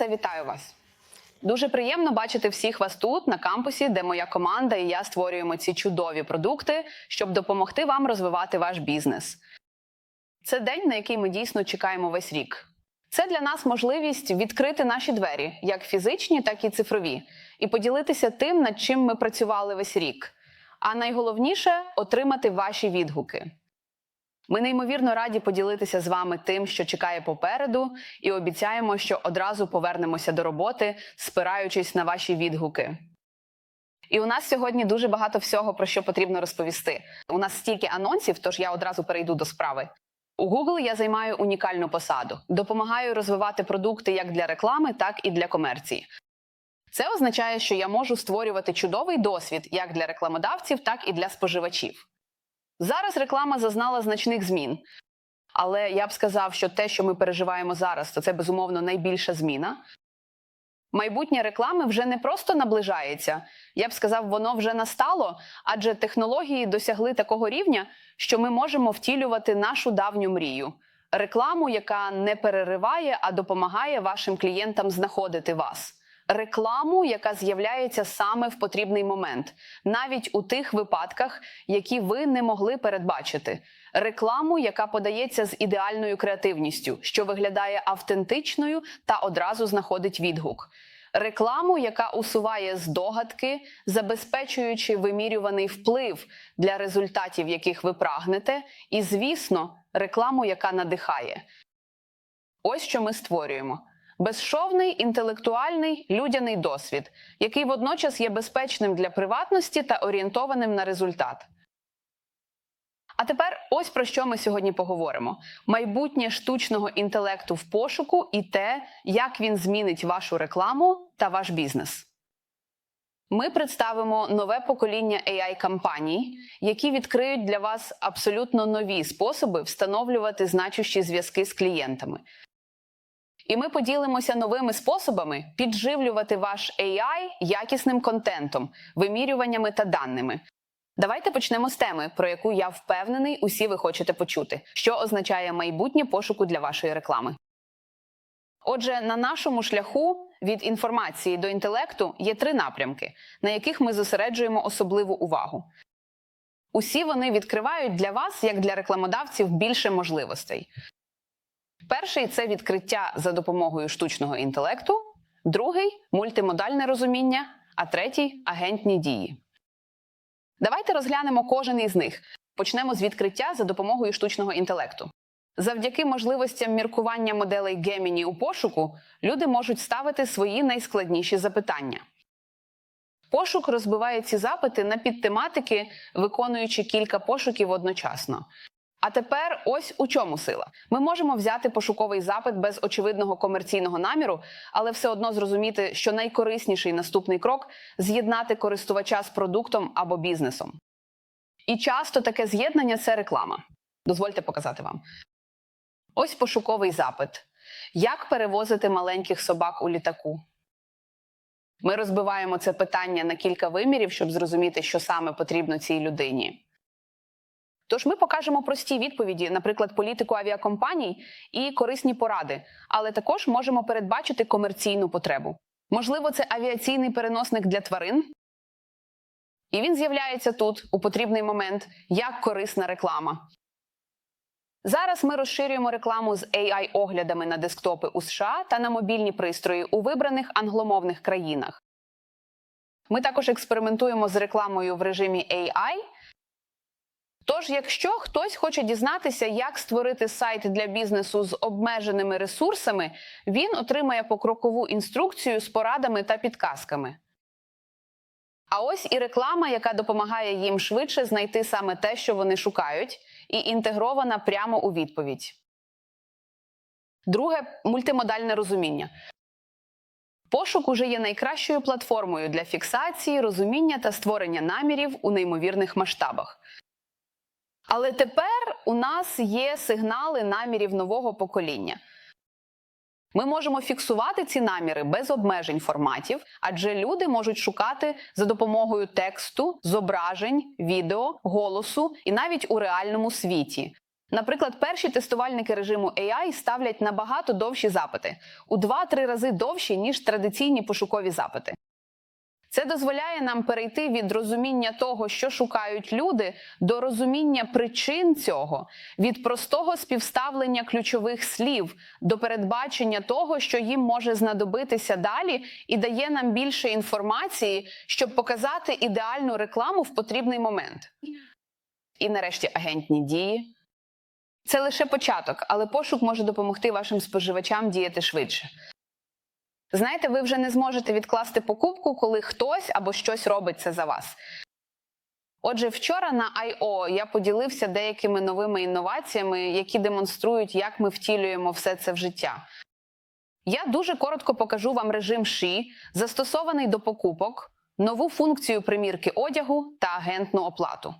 Лариса, вітаю вас. Дуже приємно бачити всіх вас тут, на кампусі, де моя команда і я створюємо ці чудові продукти, щоб допомогти вам розвивати ваш бізнес. Це день, на який ми дійсно чекаємо весь рік. Це для нас можливість відкрити наші двері, як фізичні, так і цифрові, і поділитися тим, над чим ми працювали весь рік. А найголовніше отримати ваші відгуки. Ми неймовірно раді поділитися з вами тим, що чекає попереду, і обіцяємо, що одразу повернемося до роботи, спираючись на ваші відгуки. І у нас сьогодні дуже багато всього про що потрібно розповісти. У нас стільки анонсів, тож я одразу перейду до справи. У Google я займаю унікальну посаду, допомагаю розвивати продукти як для реклами, так і для комерції. Це означає, що я можу створювати чудовий досвід як для рекламодавців, так і для споживачів. Зараз реклама зазнала значних змін. Але я б сказав, що те, що ми переживаємо зараз, то це безумовно найбільша зміна. Майбутнє реклами вже не просто наближається, я б сказав, воно вже настало, адже технології досягли такого рівня, що ми можемо втілювати нашу давню мрію рекламу, яка не перериває, а допомагає вашим клієнтам знаходити вас. Рекламу, яка з'являється саме в потрібний момент, навіть у тих випадках, які ви не могли передбачити. Рекламу, яка подається з ідеальною креативністю, що виглядає автентичною та одразу знаходить відгук. Рекламу, яка усуває здогадки, забезпечуючи вимірюваний вплив для результатів, яких ви прагнете, і, звісно, рекламу, яка надихає. Ось що ми створюємо. Безшовний інтелектуальний людяний досвід, який водночас є безпечним для приватності та орієнтованим на результат. А тепер ось про що ми сьогодні поговоримо: майбутнє штучного інтелекту в пошуку і те, як він змінить вашу рекламу та ваш бізнес. Ми представимо нове покоління ai компаній які відкриють для вас абсолютно нові способи встановлювати значущі зв'язки з клієнтами. І ми поділимося новими способами підживлювати ваш AI якісним контентом, вимірюваннями та даними. Давайте почнемо з теми, про яку я впевнений, усі ви хочете почути, що означає майбутнє пошуку для вашої реклами. Отже, на нашому шляху від інформації до інтелекту є три напрямки, на яких ми зосереджуємо особливу увагу. Усі вони відкривають для вас, як для рекламодавців, більше можливостей. Перший це відкриття за допомогою штучного інтелекту, другий мультимодальне розуміння, а третій агентні дії. Давайте розглянемо кожен із них. Почнемо з відкриття за допомогою штучного інтелекту. Завдяки можливостям міркування моделей Gemini у пошуку люди можуть ставити свої найскладніші запитання. Пошук розбиває ці запити на підтематики, виконуючи кілька пошуків одночасно. А тепер ось у чому сила. Ми можемо взяти пошуковий запит без очевидного комерційного наміру, але все одно зрозуміти, що найкорисніший наступний крок з'єднати користувача з продуктом або бізнесом. І часто таке з'єднання це реклама. Дозвольте показати вам. Ось пошуковий запит. Як перевозити маленьких собак у літаку? Ми розбиваємо це питання на кілька вимірів, щоб зрозуміти, що саме потрібно цій людині. Тож ми покажемо прості відповіді, наприклад, політику авіакомпаній і корисні поради, але також можемо передбачити комерційну потребу. Можливо, це авіаційний переносник для тварин. І він з'являється тут у потрібний момент як корисна реклама. Зараз ми розширюємо рекламу з AI-оглядами на десктопи у США та на мобільні пристрої у вибраних англомовних країнах. Ми також експериментуємо з рекламою в режимі AI. Тож, якщо хтось хоче дізнатися, як створити сайт для бізнесу з обмеженими ресурсами, він отримає покрокову інструкцію з порадами та підказками. А ось і реклама, яка допомагає їм швидше знайти саме те, що вони шукають, і інтегрована прямо у відповідь. Друге мультимодальне розуміння. Пошук уже є найкращою платформою для фіксації, розуміння та створення намірів у неймовірних масштабах. Але тепер у нас є сигнали намірів нового покоління. Ми можемо фіксувати ці наміри без обмежень форматів, адже люди можуть шукати за допомогою тексту, зображень, відео, голосу і навіть у реальному світі. Наприклад, перші тестувальники режиму AI ставлять набагато довші запити у 2-3 рази довші, ніж традиційні пошукові запити. Це дозволяє нам перейти від розуміння того, що шукають люди, до розуміння причин цього, від простого співставлення ключових слів до передбачення того, що їм може знадобитися далі, і дає нам більше інформації, щоб показати ідеальну рекламу в потрібний момент. І нарешті агентні дії. Це лише початок, але пошук може допомогти вашим споживачам діяти швидше. Знаєте, ви вже не зможете відкласти покупку, коли хтось або щось робить це за вас. Отже, вчора на I.O. я поділився деякими новими інноваціями, які демонструють, як ми втілюємо все це в життя. Я дуже коротко покажу вам режим Ші, застосований до покупок, нову функцію примірки одягу та агентну оплату.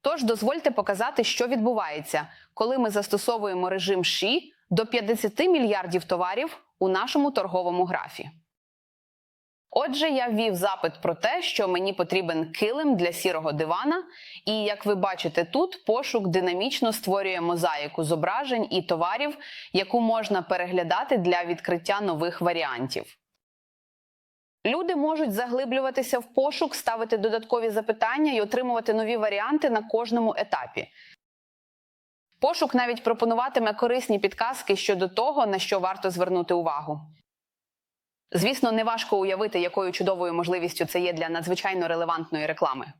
Тож дозвольте показати, що відбувається, коли ми застосовуємо режим Ші до 50 мільярдів товарів у нашому торговому графі. Отже, я ввів запит про те, що мені потрібен килим для сірого дивана, і як ви бачите тут, пошук динамічно створює мозаїку зображень і товарів, яку можна переглядати для відкриття нових варіантів. Люди можуть заглиблюватися в пошук, ставити додаткові запитання і отримувати нові варіанти на кожному етапі. Пошук навіть пропонуватиме корисні підказки щодо того, на що варто звернути увагу. Звісно, неважко уявити, якою чудовою можливістю це є для надзвичайно релевантної реклами.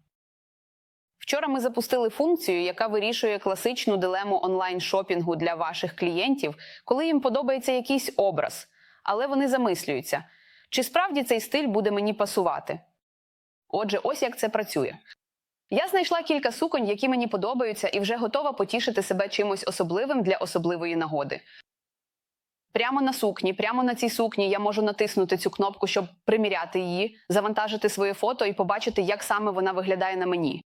Вчора ми запустили функцію, яка вирішує класичну дилему онлайн-шопінгу для ваших клієнтів, коли їм подобається якийсь образ, але вони замислюються, чи справді цей стиль буде мені пасувати. Отже, ось як це працює. Я знайшла кілька суконь, які мені подобаються, і вже готова потішити себе чимось особливим для особливої нагоди. Прямо на сукні, прямо на цій сукні я можу натиснути цю кнопку, щоб приміряти її, завантажити своє фото і побачити, як саме вона виглядає на мені.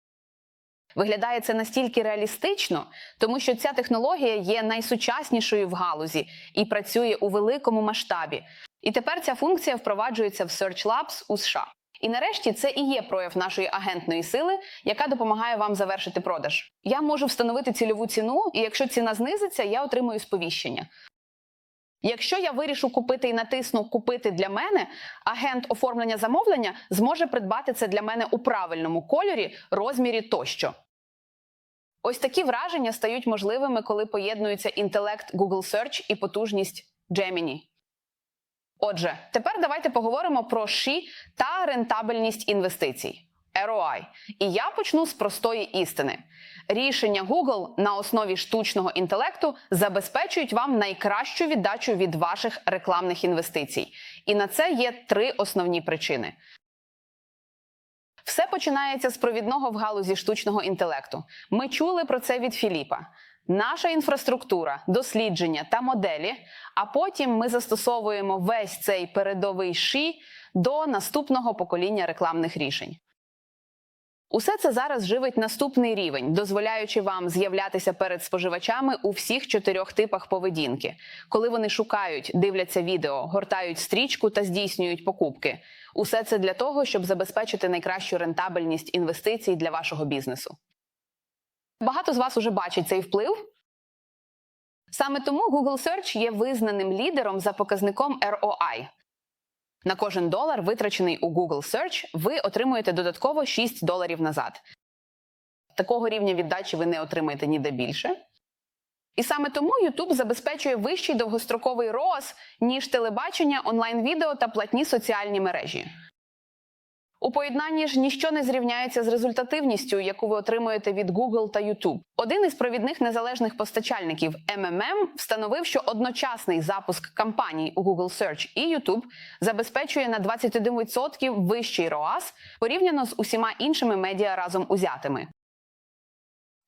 Виглядає це настільки реалістично, тому що ця технологія є найсучаснішою в галузі і працює у великому масштабі. І тепер ця функція впроваджується в Search Labs у США. І нарешті це і є прояв нашої агентної сили, яка допомагає вам завершити продаж. Я можу встановити цільову ціну, і якщо ціна знизиться, я отримую сповіщення. Якщо я вирішу купити і натисну Купити для мене, агент оформлення замовлення зможе придбати це для мене у правильному кольорі, розмірі тощо. Ось такі враження стають можливими, коли поєднуються інтелект Google Search і потужність Gemini. Отже, тепер давайте поговоримо про ші та рентабельність інвестицій. ROI. І я почну з простої істини. Рішення Google на основі штучного інтелекту забезпечують вам найкращу віддачу від ваших рекламних інвестицій. І на це є три основні причини. Все починається з провідного в галузі штучного інтелекту. Ми чули про це від Філіпа. Наша інфраструктура, дослідження та моделі, а потім ми застосовуємо весь цей передовий ші до наступного покоління рекламних рішень. Усе це зараз живить наступний рівень, дозволяючи вам з'являтися перед споживачами у всіх чотирьох типах поведінки, коли вони шукають, дивляться відео, гортають стрічку та здійснюють покупки. Усе це для того, щоб забезпечити найкращу рентабельність інвестицій для вашого бізнесу. Багато з вас уже бачить цей вплив. Саме тому Google Search є визнаним лідером за показником ROI. На кожен долар, витрачений у Google Search, ви отримуєте додатково 6 доларів назад. Такого рівня віддачі ви не отримаєте ніде більше. І саме тому YouTube забезпечує вищий довгостроковий ROAS, ніж телебачення, онлайн-відео та платні соціальні мережі. У поєднанні ж ніщо не зрівняється з результативністю, яку ви отримуєте від Google та YouTube. Один із провідних незалежних постачальників MMM встановив, що одночасний запуск кампаній у Google Search і YouTube забезпечує на 21% вищий ROAS порівняно з усіма іншими медіа разом узятими.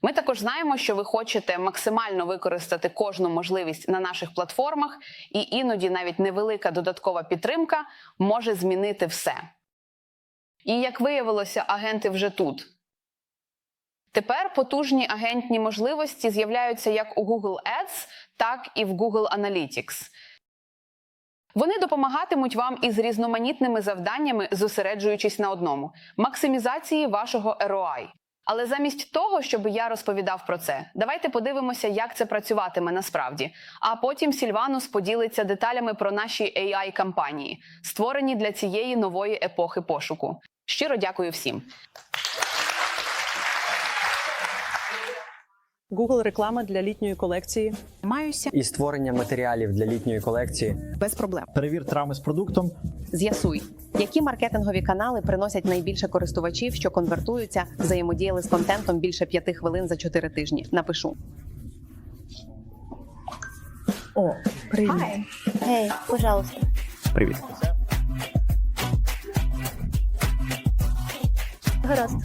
Ми також знаємо, що ви хочете максимально використати кожну можливість на наших платформах, і іноді навіть невелика додаткова підтримка може змінити все. І як виявилося, агенти вже тут. Тепер потужні агентні можливості з'являються як у Google Ads, так і в Google Analytics. Вони допомагатимуть вам із різноманітними завданнями, зосереджуючись на одному максимізації вашого ROI. Але замість того, щоб я розповідав про це, давайте подивимося, як це працюватиме насправді. А потім Сільванус поділиться деталями про наші ai кампанії, створені для цієї нової епохи пошуку. Щиро дякую всім. Google реклама для літньої колекції. Маюся і створення матеріалів для літньої колекції. без проблем. Перевір травми з продуктом. З'ясуй, які маркетингові канали приносять найбільше користувачів, що конвертуються, взаємодіяли з контентом більше п'яти хвилин за чотири тижні. Напишу. О, привіт. Hi. Hey, пожалуйста. Привіт. Гаразд.